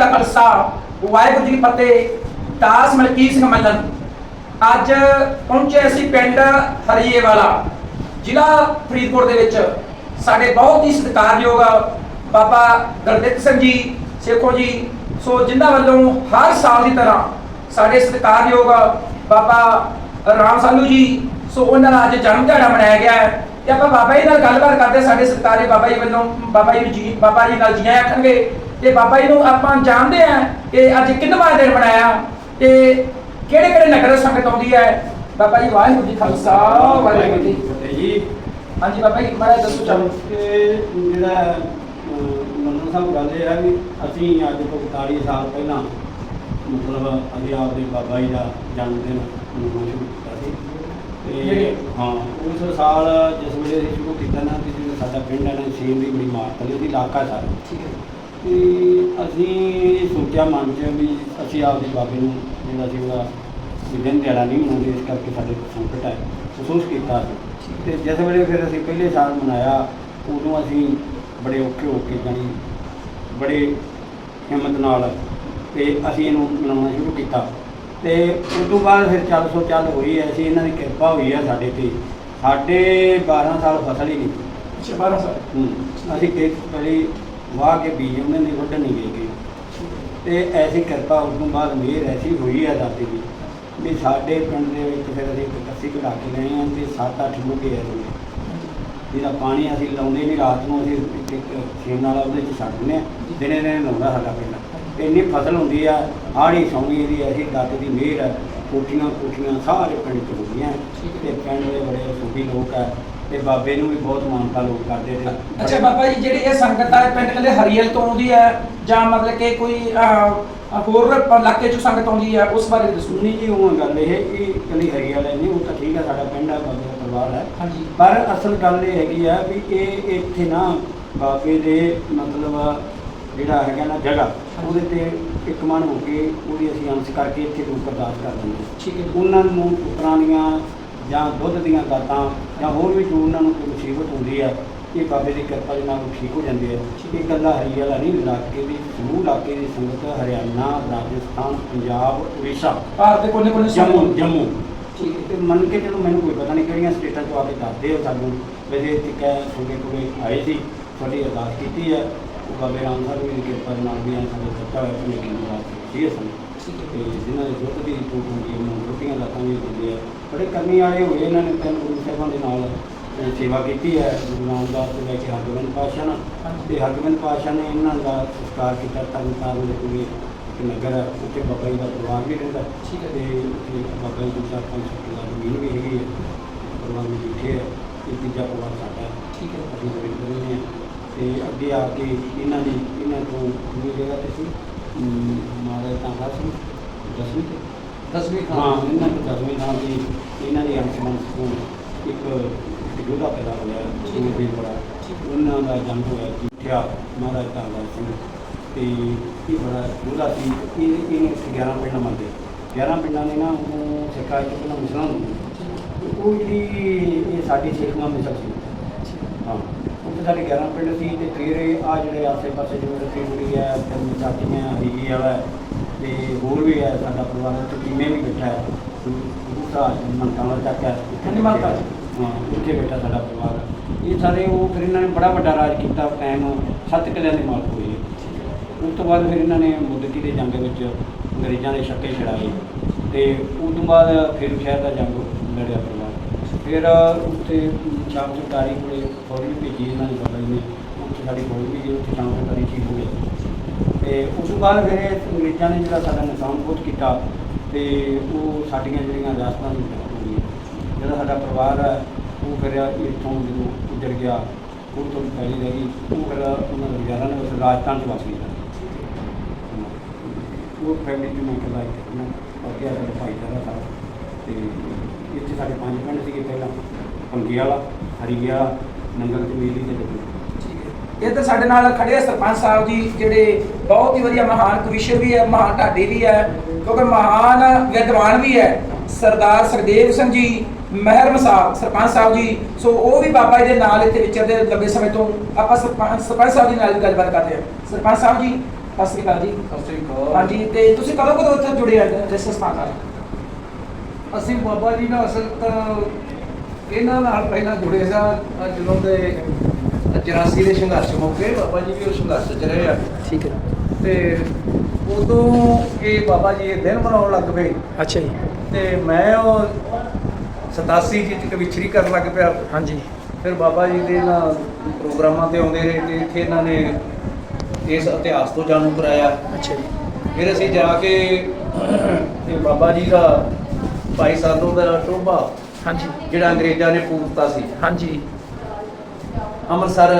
ਕਾ ਖਾਲਸਾ ਵਾਹਿਗੁਰੂ ਜੀ ਕੀ ਫਤਿਹ, ਦਾਸ ਮਲਕੀਤ ਸਿੰਘ ਮੱਲਨ। ਅੱਜ ਪਹੁੰਚੇ ਅਸੀਂ ਪਿੰਡ ਹਰੀਏ ਵਾਲਾ ਜ਼ਿਲ੍ਹਾ ਫਰੀਦਕੋਟ ਦੇ ਵਿੱਚ। ਸਾਡੇ ਬਹੁਤ ਹੀ ਸਤਿਕਾਰਯੋਗ ਬਾਬਾ ਗੁਰਦਿੱਤ ਸਿੰਘ ਜੀ, ਸੇਖੋ ਜੀ, ਸੋ ਜਿਨ੍ਹਾਂ ਵੱਲੋਂ ਹਰ ਸਾਲ ਦੀ ਤਰ੍ਹਾਂ ਸਾਡੇ ਸਤਿਕਾਰਯੋਗ ਬਾਬਾ ਰਾਮ ਸਾਲੂ ਜੀ, ਸੋ ਉਹਨਾਂ ਦਾ ਅੱਜ ਜਨਮ ਦਿਹਾੜਾ ਮਨਾਇਆ ਗਿਆ ਹੈ। ਤੇ ਆਪਾਂ ਬਾਬਾ ਜੀ ਨਾਲ ਗੱਲਬਾਤ ਕਰਦੇ ਸਾਡੇ ਸਤਿਕਾਰਯੋਗ ਬਾਬਾ ਜੀ ਵੱਲੋਂ, ਬਾਬਾ ਜੀ ਨੂੰ ਜੀ, ਬਾਬਾ ਜੀ ਨਾਲ ਜੀਆਂ ਆਖਣਗੇ। ਤੇ ਬਾਬਾ ਜੀ ਨੂੰ ਆਪਾਂ ਜਾਣਦੇ ਆ ਕਿ ਅੱਜ ਕਿੰਨਵਾਂ ਦਿਨ ਮਨਾਇਆ ਤੇ ਕਿਹੜੇ ਕਿਹੜੇ ਨਗਰ ਸੰਗਤ ਆਉਂਦੀ ਹੈ? ਬਾਬਾ ਜੀ ਵਾਹਿਗੁਰੂ ਜੀ ਖਾਲਸਾ ਵਾਹਿਗੁਰੂ ਜੀ ਫਤਿਹ। ਜੀ ਹਾਂਜੀ ਬਾਬਾ ਜੀ ਜਿਹਾ ਦੱਸੋ ਚਾਹੋ ਕਿ ਜਿਹੜਾ ਮੰਨੂ ਸਾਹਿਬ ਗੱਲ ਇਹ ਹੈ ਵੀ ਅਸੀਂ ਅੱਜ ਤੋਂ 41 ਸਾਲ ਪਹਿਲਾਂ ਮਤਲਬ ਅਸੀਂ ਆਪਦੇ ਬਾਬਾ ਜੀ ਦਾ ਜਨਮ ਦਿਨ ਮਨਾਉਣਾ ਸ਼ੁਰੂ ਕੀਤਾ ਸੀ। ਤੇ ਹਾਂ ਉਸ ਸਾਲ ਜਿਸ ਵੇਲੇ ਅਸੀਂ ਸ਼ੁਰੂ ਕੀਤਾ ਨਾ ਤੇ ਜਿਹੜਾ ਸਾਡਾ ਪਿੰਡ ਹੈ ਨਾ ਸੇਮ ਦੀ ਬੜੀ ਮਾਰਤ ਲਈ ਉਹਦੀ ਇਲਾਕਾ ਸਾਰਾ। ਠੀਕ ਹੈ। ਤੇ ਅਸੀਂ ਸੋਚਿਆ ਮਨ 'ਚ ਵੀ ਅਸੀਂ ਆਪਦੇ ਬਾਬੇ ਨੂੰ ਜਿਹੜਾ ਸੀ ਉਹਦਾ ਦਿਨ ਦਿਹਾੜਾ ਨਹੀਂ ਮਨਾਉਂਦੇ ਇਸ ਕਰਕੇ ਸਾਡੇ ਸੰਕਟ ਹੈ ਮਹਿਸੂਸ ਕੀਤਾ ਸੀ ਤੇ ਜਿਸ ਵੇਲੇ ਫਿਰ ਅਸੀਂ ਪਹਿਲੇ ਸਾਲ ਮਨਾਇਆ ਉਦੋਂ ਅਸੀਂ ਬੜੇ ਔਖੇ ਹੋ ਕੇ ਜਾਣੀ ਬੜੇ ਹਿੰਮਤ ਨਾਲ ਤੇ ਅਸੀਂ ਇਹਨੂੰ ਮਨਾਉਣਾ ਸ਼ੁਰੂ ਕੀਤਾ। ਤੇ ਉਸ ਤੋਂ ਬਾਅਦ ਫਿਰ ਚੱਲ ਸੋ ਚੱਲ ਹੋਈ ਅਸੀਂ ਇਹਨਾਂ ਦੀ ਕਿਰਪਾ ਹੋਈ ਹੈ ਸਾਡੇ ਤੇ। ਸਾਡੇ 12 ਸਾਲ ਫਸਲ ਹੀ ਨਹੀਂ। ਅੱਛਾ 12 ਸਾਲ। ਹੂੰ। ਅਸੀਂ ਪਹਿਲੇ ਵਾਹ ਕੇ ਬੀਜ ਉਹਨਾਂ ਦੇ ਵੱਢਣ ਨਹੀਂ ਗਏ ਤੇ ਐਸੀ ਕਿਰਪਾ ਉਸ ਤੋਂ ਬਾਅਦ ਮਿਹਰ ਐਸੀ ਹੋਈ ਹੈ ਦਾਤੇ ਦੀ। ਵੀ ਸਾਡੇ ਪਿੰਡ ਦੇ ਵਿੱਚ ਫਿਰ ਅਸੀਂ ਕੱਸੀ ਕਢਾ ਕੇ ਲਏ ਹਾਂ ਤੇ 7-8 ਬੁੱਢੇ ਆ ਜੀ ਜਿਹਦਾ ਪਾਣੀ ਅਸੀਂ ਲਾਉਂਦੇ ਨਹੀਂ ਰਾਤ ਨੂੰ ਅਸੀਂ ਇੱਕ ਛੇਮ ਨਾਲ ਉਹਦੇ ਚ ਛੱਡ ਦਿੰਦੇ ਹਾਂ। ਦਿਨੇ ਦਿਨੇ ਲਾਉਂਦਾ ਸਾਡਾ ਪਿੰਡ। ਇੰਨੀ ਫਸਲ ਹੁੰਦੀ ਆ ਆੜੀ ਸੌਣੀ ਦੀ ਐਸੀ ਦਾਤੇ ਦੀ ਮਿਹਰ ਹੈ ਕੋਠੀਆਂ ਕੋਠੀਆਂ ਸਾਰੇ ਪਿੰਡ ਚ ਹੁੰਦੀਆਂ। ਤੇ ਪਿੰਡ ਦੇ ਬੜੇ ਸੁਖੀ ਲੋਕ ਆ। ਤੇ ਬਾਬੇ ਨੂੰ ਵੀ ਬਹੁਤ ਮਾਨਤਾ ਲੋਕ ਕਰਦੇ ਤੇ ਅੱਛਾ ਬਾਬਾ ਜੀ ਜਿਹੜੀ ਇਹ ਸੰਗਤ ਹੈ ਪਿੰਡ ਕਹਿੰਦੇ ਹਰੀਅਲ ਤੋਂ ਆਉਂਦੀ ਹੈ? ਜਾਂ ਮਤਲਬ ਕਿ ਕੋਈ ਅਹ, ਹੋਰ ਇਲਾਕੇ ਚੋਂ ਸੰਗਤ ਆਉਂਦੀ ਹੈ? ਉਸ ਬਾਰੇ ਦੱਸੋ। ਸੁਣੀ ਜੀ ਉਹ ਗੱਲ ਇਹ ਕਿ ਕਲੀ ਹਰੀ ਵਾਲੇ ਨਹੀਂ ਉਹ ਤਾਂ ਠੀਕ ਹੈ ਸਾਡਾ ਪਿੰਡ ਹੈ ਬਾਬੇ ਦਾ ਪਰਿਵਾਰ ਹੈ। ਹਾਂਜੀ। ਪਰ ਅਸਲ ਗੱਲ ਇਹ ਹੈਗੀ ਆ ਵੀ ਇਹ ਇੱਥੇ ਨਾ ਬਾਬੇ ਦੇ ਮਤਲਬ ਜਿਹੜਾ ਹੈਗਾ ਨਾ ਜਗ੍ਹਾ ਉਹਦੇ ਤੇ ਇੱਕ ਮਨ ਹੋ ਕੇ ਉਹਦੀ ਅਸੀਂ ਅੰਸ਼ ਕਰਕੇ ਇੱਥੇ ਲੋਕ ਅਰਦਾਸ ਕਰ ਦਿੰਦੇ ਹਾਂ। ਠੀਕ ਹੈ ਉਹਨਾਂ ਨੂੰ ਪੁੱਤਰਾਂ ਦੀਆਂ ਜਾਂ ਦੁੱਧ ਦੀਆਂ ਗਾਤਾਂ ਜਾਂ ਹੋਰ ਵੀ ਜੋ ਉਹਨਾਂ ਨੂੰ ਕੋਈ ਮੁਸੀਬਤ ਹੁੰਦੀ ਹੈ ਇਹ ਬਾਬੇ ਦੀ ਕਿਰਪਾ ਦੇ ਨਾਲ ਠੀਕ ਹੋ ਜਾਂਦੇ ਆ। ਇਹ ਗੱਲਾਂ ਹਰੀ ਵਾਲਾ ਨਹੀਂ ਇਲਾਕੇ ਦੀ ਸਮੂਹ ਇਲਾਕੇ ਦੀ ਸੰਗਤ ਹਰਿਆਣਾ ਰਾਜਸਥਾਨ ਪੰਜਾਬ ਉੜੀਸਾ। ਭਾਰਤ ਦੇ ਕੋਨੇ ਕੋਨੇ ਜੰਮੂ ਜੰਮੂ। ਠੀਕ ਹੈ। ਤੇ ਮੰਨ ਕੇ ਚਲੋ ਮੈਨੂੰ ਕੋਈ ਪਤਾ ਨਹੀਂ ਕਿਹੜੀਆਂ ਸਟੇਟਾਂ ਤੋਂ ਆ ਕੇ ਦੱਸਦੇ ਹੋ ਸਾਨੂੰ। ਵੈਸੇ ਇੱਥੇ ਕਹਿ ਤੁਹਾਡੇ ਕੋਲੇ ਆਏ ਸੀ ਤੁਹਾਡੀ ਅਰਦਾਸ ਕੀਤੀ ਹੈ ਉਹ ਬਾਬੇ ਰਾਮ ਸਾਹਿਬ ਦੀ ਕਿਰਪਾ ਦੇ ਨਾਲ ਵੀ ਸਾਡੇ ਸੱਚਾ ਹੋਇਆ ਕਿ ਮੇਰੀ ਅਰਦਾਸ ਸੀ ਸਨ। ਤੇ ਹੈ ਜਿਨ੍ਹਾਂ ਦੇ ਦੁੱਧ ਦੀ ਟੂਟ ਹੁੰਦੀ ਉਹਨਾਂ ਨੂੰ ਰੋਟੀਆਂ ਲਾਤਾਂ ਵੀ ਦਿੰਦੇ ਆ ਬੜੇ ਕਰਮੀ ਵਾਲੇ ਹੋਏ ਇਹਨਾਂ ਨੇ ਤਿੰਨ ਗੁਰੂ ਸਾਹਿਬਾਂ ਦੇ ਨਾਲ ਅਹ, ਸੇਵਾ ਕੀਤੀ ਹੈ ਗੁਰੂ ਰਾਮਦਾਸ ਤੋਂ ਲੈ ਕੇ ਹਰਗੋਬਿੰਦ ਪਾਤਸ਼ਾਹ ਨਾਲ ਤੇ ਹਰਗੋਬਿੰਦ ਪਾਤਸ਼ਾਹ ਨੇ ਇਹਨਾਂ ਦਾ ਸਤਿਕਾਰ ਕੀਤਾ ਤਰਨ ਤਾਰਨ ਦੇ ਕੋਲੇ ਇੱਕ ਨਗਰ ਹੈ ਉੱਥੇ ਬਾਬਾ ਜੀ ਦਾ ਪਰਿਵਾਰ ਵੀ ਰਹਿੰਦਾ ਠੀਕ ਹੈ। ਤੇ ਉੱਥੇ ਬਾਬਾ ਜੀ ਦੀ ਚਾਰ ਪੰਜ ਕਿੱਲਾ ਜ਼ਮੀਨ ਵੀ ਹੈਗੀ ਹੈ ਪਰਿਵਾਰ ਵਿੱਚ ਬੈਠੇ ਹੈ ਤੇ ਤੀਜਾ ਪਰਿਵਾਰ ਸਾਡਾ ਹੈ ਠੀਕ ਹੈ ਅਸੀਂ ਜ਼ਮੀਨ ਰਹੇ ਤੇ ਅੱਗੇ ਆ ਕੇ ਇਹਨਾਂ ਦੀ ਇਹਨਾਂ ਤੋਂ ਦੂਜੀ ਜਗ੍ਹਾ ਤੇ ਸੀ ਮਾਰੇ ਤਾਂ ਸੀ ਦਸਵੀਂ ਤੇ ਦਸਵੀਂ ਹਾਂ। ਇਹਨਾਂ ਨੂੰ ਦਸਵੀਂ ਥਾਂ ਦੀ ਇਹਨਾਂ ਦੀ ਅੰਸ਼ਮਨ ਸਕੂਲ ਇੱਕ ਪੈਦਾ ਹੋਇਆ ਜਿਵੇਂ ਵੀ ਬੜਾ। ਉਹਨਾਂ ਦਾ ਜਨਮ ਹੋਇਆ ਜਿੱਥਿਆ ਮਹਾਰਾਜ ਤਾਂਗਾ ਸਿੰਘ ਤੇ ਇਹ ਬੜਾ ਸੀ। ਇਹ ਇਹਨੇ 11 ਪਿੰਡ 11 ਪਿੰਡਾਂ ਨੇ ਨਾ ਉਹਨੂੰ ਸਰਕਾਰ ਤੋਂ ਮਿਸਲਾਂ ਹੁੰਦੀ ਉਹ ਜਿਹੜੀ ਇਹ ਸਾਡੀ ਸਿੱਖਵਾਂ ਮਿਸਲ ਸੀ ਸਾਡੇ 11 ਪਿੰਡ ਸੀ ਤੇ ਫਿਰ ਆ ਜਿਹੜੇ ਆਸੇ ਪਾਸੇ ਜਿਵੇਂ ਰਤੀਪੁਰੀ ਹੈ ਤੇ ਚਾਟੀਆਂ ਹਰੀਗੀ ਵਾਲਾ ਤੇ ਹੋਰ ਵੀ ਹੈ ਸਾਡਾ ਪਰਿਵਾਰ ਉੱਥੇ ਟੀਮੇ ਵੀ ਬੈਠਾ ਹੈ। ਦੂਸਰਾ ਮੰਤਾਂ ਵਾਲਾ ਚੱਕ ਹੈ। ਹਾਂਜੀ, ਮਲਕਾ। ਹਾਂ। ਉੱਥੇ ਬੈਠਾ ਸਾਡਾ ਪਰਿਵਾਰ। ਇਹ ਸਾਰੇ ਉਹ ਫਿਰ ਇਹਨਾਂ ਨੇ ਬੜਾ ਵੱਡਾ ਰਾਜ ਕੀਤਾ ਟਾਈਮ ਸੱਤ ਕਿਲਿਆਂ ਦੇ ਮਾਲਕ ਹੋਏ ਉਸ ਤੋਂ ਬਾਅਦ ਫਿਰ ਇਹਨਾਂ ਨੇ ਮੁੱਦਕੀ ਦੇ ਜੰਗ ਵਿੱਚ ਅੰਗਰੇਜ਼ਾਂ ਦੇ ਛੱਕੇ ਛੜਾਏ ਤੇ ਉਸ ਤੋਂ ਬਾਅਦ ਫਿਰ ਸ਼ਹਿਰ ਦਾ ਜੰਗ ਲੜਿਆ। ਫਿਰ ਉੱਥੇ ਸ਼ਾਮ ਸਰਕਾਰੀ ਕੋਲੇ ਫੌਜ ਵੀ ਭੇਜੀ ਇਹਨਾਂ ਨੇ ਬਾਬਾ ਜੀ ਨੇ। ਉੱਥੇ ਸਾਡੀ ਫੌਜ ਵੀ ਗਈ ਉੱਥੇ ਸ਼ਾਮ ਸਰਕਾਰੀ ਠੀਕ ਹੋ ਗਈ ਤੇ ਉਸ ਤੋਂ ਬਾਅਦ ਫਿਰ ਅੰਗਰੇਜ਼ਾਂ ਨੇ ਜਿਹੜਾ ਸਾਡਾ ਨੁਕਸਾਨ ਬਹੁਤ ਕੀਤਾ ਤੇ ਉਹ ਸਾਡੀਆਂ ਜਿਹੜੀਆਂ ਰਿਆਸਤਾਂ ਨੂੰ ਹੋ ਗਈਆਂ ਜਿਹੜਾ ਸਾਡਾ ਪਰਿਵਾਰ ਹੈ, ਉਹ ਫਿਰ ਇੱਥੋਂ ਜਦੋਂ ਉੱਜੜ ਗਿਆ, ਉਹ ਤੋਂ ਪਹਿਲੀ ਰਹਿ ਗਈ, ਉਹ ਫਿਰ ਉਹਨਾਂ ਦੇ ਗੁਜ਼ਾਰਾ ਨੇ ਉਸ ਰਾਜਸਥਾਨ ਚ ਵਸ ਗਿਆ ਉਹ ਫੈਮਿਲੀ ਚ ਮੈਂ ਇਕੱਲਾ ਇੱਕ ਨਾ ਬਾਕੀ ਆ ਸਾਡਾ ਭਾਈਚਾਰਾ ਸਾਰਾ ਤੇ ਇੱਥੇ ਸਾਡੇ ਪੰਜ ਪਿੰਡ ਸੀਗੇ ਪਹਿਲਾਂ ਪੰਗੀ ਵਾਲਾ ਹਰੀ ਵਾਲਾ ਨੰਗਲ ਚਮੇਲੀ ਤੇ ਡੱਬੀ। ਇਹ ਤਾਂ ਸਾਡੇ ਨਾਲ ਖੜੇ ਆ ਸਰਪੰਚ ਸਾਹਿਬ ਜੀ ਜਿਹੜੇ ਬਹੁਤ ਹੀ ਵਧੀਆ ਮਹਾਨ ਕਵਿਸ਼ਰ ਵੀ ਹੈ ਮਹਾਨ ਢਾਡੀ ਵੀ ਹੈ ਕਿਉਂਕਿ ਮਹਾਨ ਵਿਦਵਾਨ ਵੀ ਹੈ ਸਰਦਾਰ ਸਰਦੇਵ ਸਿੰਘ ਜੀ ਮਹਿਰਮ ਸਾਹਿਬ ਸਰਪੰਚ ਸਾਹਿਬ ਜੀ। ਸੋ ਉਹ ਵੀ ਬਾਬਾ ਜੀ ਦੇ ਨਾਲ ਇੱਥੇ ਵਿਚਰਦੇ ਲੰਬੇ ਸਮੇਂ ਤੋਂ ਆਪਾਂ ਸਰਪੰਚ ਸਰਪੰਚ ਸਾਹਿਬ ਜੀ ਨਾਲ ਗੱਲਬਾਤ ਕਰਦੇ ਹਾਂ। ਸਰਪੰਚ ਸਾਹਿਬ ਜੀ ਸਤਿ ਸ਼੍ਰੀ ਅਕਾਲ ਜੀ। ਸਤਿ ਸ੍ਰੀ ਅਕਾਲ। ਹਾਂਜੀ ਤੇ ਤੁਸੀਂ ਕਦੋਂ ਕਦੋਂ ਇੱਥੇ ਜੁੜੇ ਆ ਜਿਸ ਸੰਸਥਾ ਨਾਲ ਅਸੀਂ ਬਾਬਾ ਜੀ ਨਾਲ ਅਸਲ ਤਾਂ ਇਹਨਾਂ ਨਾਲ ਪਹਿਲਾਂ ਜੁੜੇ ਸਾਂ ਜਦੋਂ ਦੇ 84 ਦੇ ਸੰਘਰਸ਼ ਮੌਕੇ ਬਾਬਾ ਜੀ ਵੀ ਉਸ ਸੰਘਰਸ਼ 'ਚ ਰਹੇ ਆ। ਠੀਕ ਹੈ। ਤੇ ਉਦੋਂ ਇਹ ਬਾਬਾ ਜੀ ਇਹ ਦਿਨ ਮਨਾਉਣ ਲੱਗ ਪਏ। ਅੱਛਾ ਜੀ। ਤੇ ਮੈਂ ਉਹ 87 ਜੀ ਚ ਵਿਛਰੀ ਕਰਨ ਲੱਗ ਪਿਆ। ਹਾਂਜੀ। ਫਿਰ ਬਾਬਾ ਜੀ ਦੇ ਨਾਲ ਪ੍ਰੋਗਰਾਮਾਂ ਤੇ ਆਉਂਦੇ ਰਹੇ ਤੇ ਇੱਥੇ ਇਹਨਾਂ ਨੇ ਇਸ ਇਤਿਹਾਸ ਤੋਂ ਜਾਣੂ ਕਰਾਇਆ। ਅੱਛਾ ਜੀ। ਫਿਰ ਅਸੀਂ ਜਾ ਕੇ ਤੇ ਬਾਬਾ ਜੀ ਦਾ ਭਾਈ ਸਾਧੂ ਦਾ ਟੋਭਾ। ਹਾਂਜੀ। ਜਿਹੜਾ ਅੰਗਰੇਜ਼ਾਂ ਨੇ ਪੂਰਤਾ ਸੀ। ਹਾਂਜੀ। ਅੰਮ੍ਰਿਤਸਰ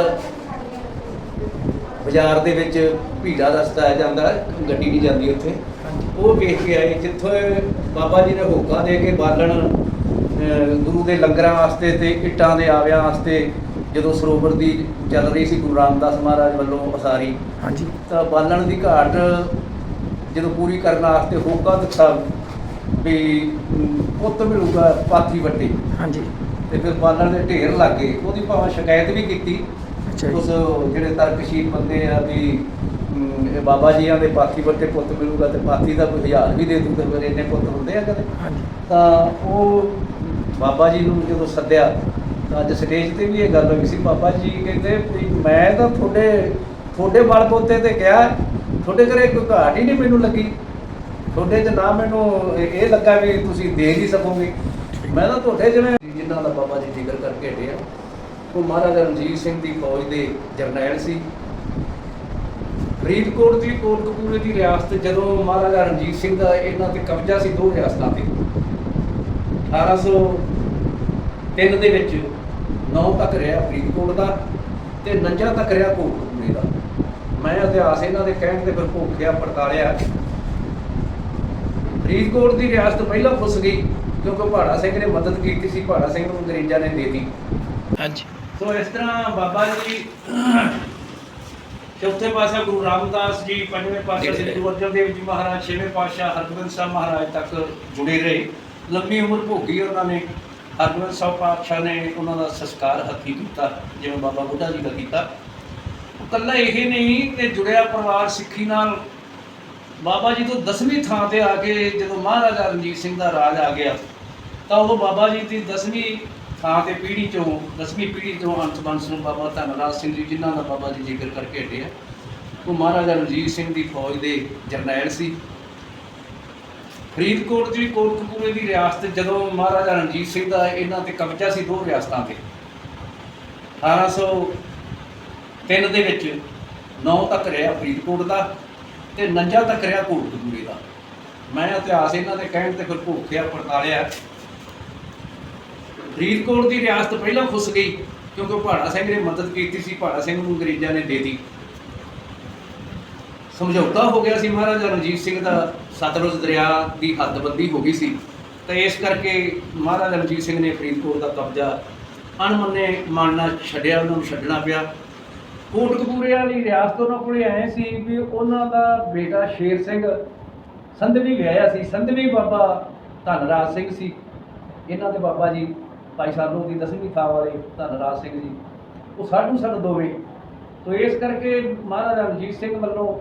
ਬਾਜ਼ਾਰ ਦੇ ਵਿੱਚ ਭੀੜਾ ਰਸਤਾ ਆ ਜਾਂਦਾ ਗੱਡੀ ਨਹੀਂ ਜਾਂਦੀ ਉੱਥੇ। ਉਹ ਵੇਖ ਕੇ ਆਏ ਜਿੱਥੋਂ ਬਾਬਾ ਜੀ ਨੇ ਹੋਕਾ ਦੇ ਕੇ ਬਾਲਣ ਗੁਰੂ ਦੇ ਲੰਗਰਾਂ ਵਾਸਤੇ ਤੇ ਇੱਟਾਂ ਦੇ ਆਵਿਆਂ ਵਾਸਤੇ ਜਦੋਂ ਸਰੋਵਰ ਦੀ ਚੱਲ ਰਹੀ ਸੀ ਗੁਰੂ ਰਾਮਦਾਸ ਮਹਾਰਾਜ ਵੱਲੋਂ ਉਸਾਰੀ। ਹਾਂਜੀ। ਤਾਂ ਬਾਲਣ ਦੀ ਘਾਟ ਜਦੋਂ ਪੂਰੀ ਕਰਨ ਵਾਸਤੇ ਹੋਕਾ ਦਿੱਤਾ ਵੀ ਪੁੱਤ ਮਿਲੂਗਾ ਪਾਥੀ ਵੱਟੇ। ਹਾਂਜੀ। ਤੇ ਫਿਰ ਬਾਲਣ ਦੇ ਢੇਰ ਲੱਗ ਗਏ। ਉਹਦੀ ਭਾਵੇਂ ਸ਼ਿਕਾਇਤ ਵੀ ਕੀਤੀ। ਉਸ ਜਿਹੜੇ ਤਰਕਸ਼ੀਲ ਬੰਦੇ ਆ ਵੀ ਇਹ ਬਾਬਾ ਜੀਆਂ ਦੇ ਪਾਥੀ ਵੱਟੇ ਪੁੱਤ ਮਿਲੂਗਾ ਤੇ ਪਾਥੀ ਦਾ ਕੋਈ ਹਜ਼ਾਰ ਵੀ ਦੇ ਦੂ ਤੇ ਫਿਰ ਇੰਨੇ ਪੁੱਤ ਹੁੰਦੇ ਆ ਕਦੇ। ਹਾਂਜੀ। ਤਾਂ ਉਹ ਬਾਬਾ ਜੀ ਨੂੰ ਜਦੋਂ ਸੱਦਿਆ ਤਾਂ ਅੱਜ ਸਟੇਜ ਤੇ ਵੀ ਇਹ ਗੱਲ ਹੋਈ ਸੀ। ਬਾਬਾ ਜੀ ਕਹਿੰਦੇ ਵੀ ਮੈਂ ਤਾਂ ਤੁਹਾਡੇ ਤੁਹਾਡੇ ਬਲ ਪੋਤੇ ਤੇ ਗਿਆ ਤੁਹਾਡੇ ਘਰੇ ਕੋਈ ਘਾਟ ਹੀ ਨਹੀਂ ਮੈਨੂੰ ਲੱਗੀ। ਤੁਹਾਡੇ 'ਚ ਨਾ ਮੈਨੂੰ ਇਹ ਇਹ ਲੱਗਾ ਵੀ ਤੁਸੀਂ ਦੇ ਨਹੀਂ ਸਕੋਗੇ। ਮੈਂ ਤਾਂ ਤੁਹਾਡੇ ਜਿਵੇਂ ਜਿਨ੍ਹਾਂ ਦਾ ਬਾਬਾ ਜੀ ਜ਼ਿਕਰ ਕਰਕੇ ਹਟੇ ਆ। ਉਹ ਮਹਾਰਾਜਾ ਰਣਜੀਤ ਸਿੰਘ ਦੀ ਫੌਜ ਦੇ ਜਰਨੈਲ ਸੀ। ਫਰੀਦਕੋਟ ਦੀ ਕੋਟਕਪੂਰੇ ਦੀ ਰਿਆਸਤ ਜਦੋਂ ਮਹਾਰਾਜਾ ਰਣਜੀਤ ਸਿੰਘ ਦਾ ਇਹਨਾਂ ਤੇ ਕਬਜ਼ਾ ਸੀ ਦੋ ਰਿਆਸਤਾਂ ਤੇ। 1803 ਦੇ ਵਿੱਚ 9 ਤੱਕ ਰਿਹਾ ਫਰੀਦਕੋਟ ਦਾ ਤੇ 49 ਤੱਕ ਰਿਹਾ ਕੋਟਕਪੂਰੇ ਦਾ। ਮੈਂ ਇਤਿਹਾਸ ਇਹਨਾਂ ਦੇ ਕਹਿਣ ਤੇ ਫਿਰ ਭੋਖਿਆ ਪੜਤਾਲਿਆ। ਫਰੀਦਕੋਟ ਦੀ ਰਿਆਸਤ ਪਹਿਲਾਂ ਫੁੱਸ ਗਈ ਕਿਉਂਕਿ ਭਾੜਾ ਸਿੰਘ ਨੇ ਮਦਦ ਕੀਤੀ ਸੀ ਭਾੜਾ ਸਿੰਘ ਨੂੰ ਅੰਗਰੇਜ਼ਾਂ ਨੇ ਦੇ ਦਿੱਤੀ। ਹਾਂਜੀ। ਸੋ ਇਸ ਤਰ੍ਹਾਂ ਬਾਬਾ ਜੀ ਚੌਥੇ ਪਾਤਸ਼ਾਹ ਗੁਰੂ ਰਾਮਦਾਸ ਜੀ ਪੰਜਵੇਂ ਸ੍ਰੀ ਗੁਰੂ ਅਰਜਨ ਦੇਵ ਜੀ ਮਹਾਰਾਜ ਛੇਵੇਂ ਪਾਤਸ਼ਾਹ ਹਰਗੋਬਿੰਦ ਸਾਹਿਬ ਮਹਾਰਾਜ ਤੱਕ ਜੁੜੇ ਰਹੇ। ਲੰਮੀ ਉਮਰ ਭੋਗੀ ਉਹਨਾਂ ਨੇ। ਹਰਗੋਬਿੰਦ ਸਾਹਿਬ ਪਾਤਸ਼ਾਹ ਨੇ ਉਹਨਾਂ ਦਾ ਸੰਸਕਾਰ ਹੱਥੀਂ ਕੀਤਾ ਜਿਵੇਂ ਬਾਬਾ ਬੁੱਢਾ ਜੀ ਦਾ ਕੀਤਾ। ਇਕੱਲਾ ਇਹ ਨਹੀਂ ਕਿ ਜੁੜਿਆ ਪਰਿਵਾਰ ਸਿੱਖੀ ਨਾਲ ਬਾਬਾ ਜੀ ਤੋਂ ਦਸਵੀਂ ਥਾਂ ਤੇ ਆ ਕੇ ਜਦੋਂ ਮਹਾਰਾਜਾ ਰਣਜੀਤ ਸਿੰਘ ਦਾ ਰਾਜ ਆ ਗਿਆ, ਤਾਂ ਉਹ ਬਾਬਾ ਜੀ ਦੀ ਦਸਵੀਂ ਥਾਂ ਤੇ ਪੀੜ੍ਹੀ ਚੋਂ, ਦਸਵੀਂ ਪੀੜ੍ਹੀ ਤੋਂ ਅੰਤ ਬੰਸ ਨੂੰ ਬਾਬਾ ਧਨਰਾਜ ਸਿੰਘ ਜੀ, ਜਿਨ੍ਹਾਂ ਦਾ ਬਾਬਾ ਜੀ ਜ਼ਿਕਰ ਕਰਕੇ ਹਟਿਆ, ਉਹ ਮਹਾਰਾਜਾ ਰਣਜੀਤ ਸਿੰਘ ਦੀ ਫੌਜ ਦੇ ਜਰਨੈਲ ਸੀ। ਫਰੀਦਕੋਟ ਦੀ ਕੋਟਕਪੂਰੇ ਦੀ ਰਿਆਸਤ, ਜਦੋਂ ਮਹਾਰਾਜਾ ਰਣਜੀਤ ਸਿੰਘ ਦਾ ਇਹਨਾਂ ਤੇ ਕਬਜ਼ਾ ਸੀ ਦੋ ਰਿਆਸਤਾਂ ਤੇ 1803 ਦੇ ਵਿੱਚ 9 ਤੱਕ ਰਿਹਾ ਫਰੀਦਕੋਟ ਦਾ ਤੇ 49 ਤੱਕ ਰਿਹਾ ਕੋਟਕਪੂਰੇ ਦਾ। ਮੈਂ ਇਤਿਹਾਸ ਇਹਨਾਂ ਦੇ ਕਹਿਣ ਤੇ ਫਿਰ ਭੁੱਖਿਆ ਪੜਤਾਲਿਆ ਫਰੀਦਕੋਟ ਦੀ ਰਿਆਸਤ ਪਹਿਲਾਂ ਫੁੱਸ ਗਈ, ਕਿਉਂਕਿ ਭਾੜਾ ਸਿੰਘ ਨੇ ਮਦਦ ਕੀਤੀ ਸੀ, ਭਾੜਾ ਸਿੰਘ ਨੂੰ ਅੰਗਰੇਜ਼ਾਂ ਨੇ ਦੇ ਦਿੱਤੀ। ਸਮਝੌਤਾ ਹੋ ਗਿਆ ਸੀ ਮਹਾਰਾਜਾ ਰਣਜੀਤ ਸਿੰਘ ਦਾ, ਸਤਲੁਜ ਦਰਿਆ ਦੀ ਹੱਦਬੰਦੀ ਹੋ ਗਈ ਸੀ। ਤੇ ਇਸ ਕਰਕੇ ਮਹਾਰਾਜਾ ਰਣਜੀਤ ਸਿੰਘ ਨੇ ਫਰੀਦਕੋਟ ਦਾ ਕਬਜ਼ਾ ਅਣਮੰਨੇ ਮਾਨਣਾ ਛੱਡਿਆ, ਉਹਨਾਂ ਨੂੰ ਛੱਡਣਾ ਪਿਆ। ਕੋਟਕਪੂਰੇ ਵਾਲੀ ਰਿਆਸਤ ਉਹਨਾਂ ਕੋਲੇ ਆਏ ਸੀ ਵੀ ਉਹਨਾਂ ਦਾ ਬੇਟਾ ਸ਼ੇਰ ਸਿੰਘ, ਸੰਧਵੀ ਵਿਆਹਿਆ ਸੀ। ਸੰਧਵੀ ਬਾਬਾ ਧਨਰਾਜ ਸਿੰਘ ਸੀ। ਇਹਨਾਂ ਦੇ ਬਾਬਾ ਜੀ ਭਾਈ ਸਾਧੂ ਦੀ ਦਸਵੀਂ ਥਾਂ ਵਾਲੇ ਧਨਰਾਜ ਸਿੰਘ ਜੀ। ਉਹ ਸਾਡੂ ਸਨ ਦੋਵੇਂ। ਤੋ ਇਸ ਕਰਕੇ ਮਹਾਰਾਜਾ ਰਣਜੀਤ ਸਿੰਘ ਵੱਲੋਂ,